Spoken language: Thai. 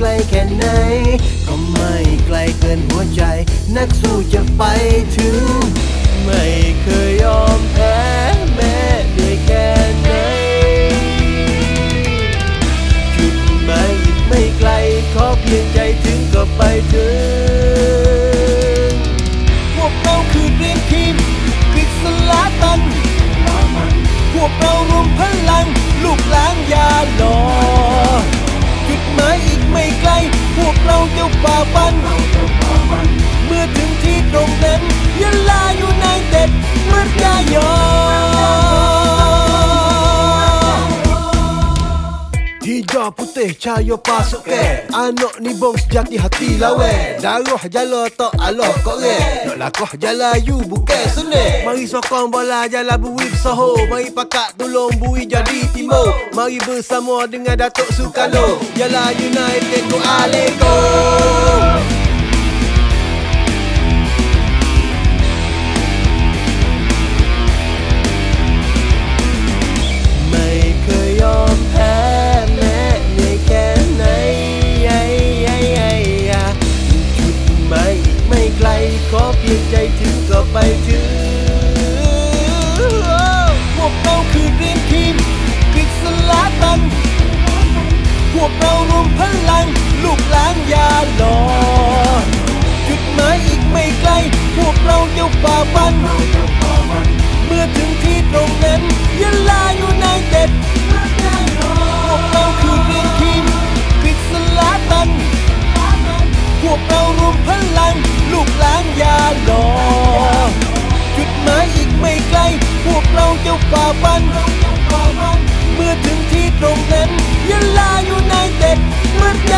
ไกลแค่ไหน ก็ไม่ไกลเกินหัวใจ นักสู้จะไปถึง ไม่เคยยอมแพ้แม้ได้แค่ไหนจุดนมาอีกไม่ไกล ขอเพียงใจถึงก็ไปถึง พว Hijau putih cahaya pasuk ke? Anak ni bong sejati hati lawe. Darah jala tak Allah kok re Nak lakoh jala you bukan sene Mari sokong bola jala bui bersaho Mari pakak tolong bui jadi timur. Mari bersama dengan Datuk Sukalo Jala United go aleko รียงใจถึงก็ไปถึงพวกเราคือเรียนทีมกฤษลาตัน พวกเรารวมพลัง ลูกหลานอยาหลอจุดหมายอีกไม่ไกล พวกเราจะฝ่าฟัน วกเรารวมพลัง ลูกหลานอยาหลอจุดหมายอีกไม่ไกล พวกเราจะฝ่าฟัน เมื่อถึงที่ตรงนั้นยะลาอยู่ในเต็ดเมื่อยายอ